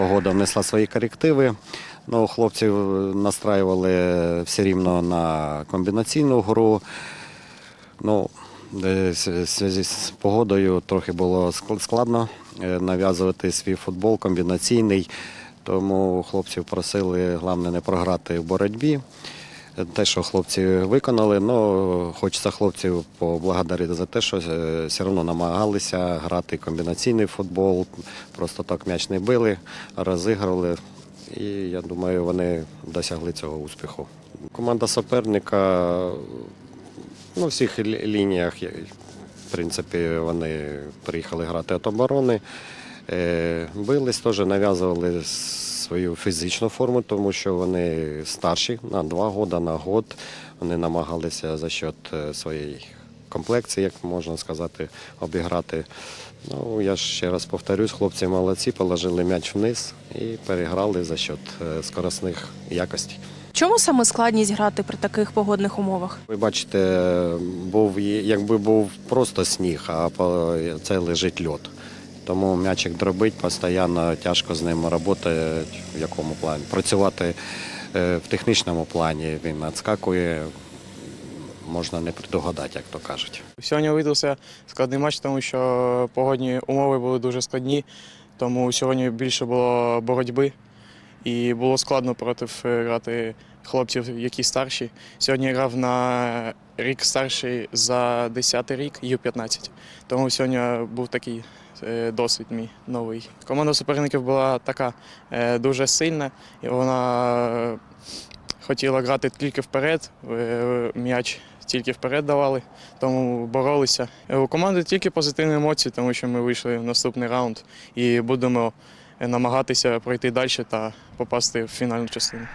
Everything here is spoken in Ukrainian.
погода внесла свої корективи. Ну, хлопців настраювали все рівно на комбінаційну гру. Ну, е, в зв'язку з погодою трохи було складно е, нав'язувати свій футбол комбінаційний. Тому хлопців просили головне не програти в боротьбі. Те, що хлопці виконали, ну хочеться хлопців поблагодарити за те, що е, все одно намагалися грати комбінаційний футбол, просто так м'яч не били, розіграли. І я думаю, вони досягли цього успіху. Команда суперника ну, всіх лініях, в принципі, вони приїхали грати від оборони. Е, Бились теж нав'язували свою фізичну форму, тому що вони старші на два роки, на год. Вони намагалися за счет е, своєї комплекції, як можна сказати, обіграти. Ну, я ж ще раз повторюсь, хлопці молодці, положили м'яч вниз і переграли за счет е, скоростних якостей. Чому саме складність грати при таких погодних умовах? Ви бачите, був, якби був просто сніг, а це лежить льод. Тому м'ячик дробить, постійно тяжко з ним працювати. В якому плані? Працювати е, в технічному плані він відскакує, можна не предугадати, як то кажуть. Сьогодні видався складний матч, тому що погодні умови були дуже складні, тому сьогодні більше було боротьби і було складно проти е, грати хлопців, які старші. Сьогодні грав на рік старший за 10 рік, Ю-15. Тому сьогодні був такий досвід мій новий. Команда суперників була така е, дуже сильна, і вона е, хотіла грати тільки вперед, е, м'яч тільки вперед давали тому боролися. Е, У команди тільки позитивні емоції, тому що ми вийшли в наступний раунд і будемо намагатися пройти далі та попасти в фінальну частину.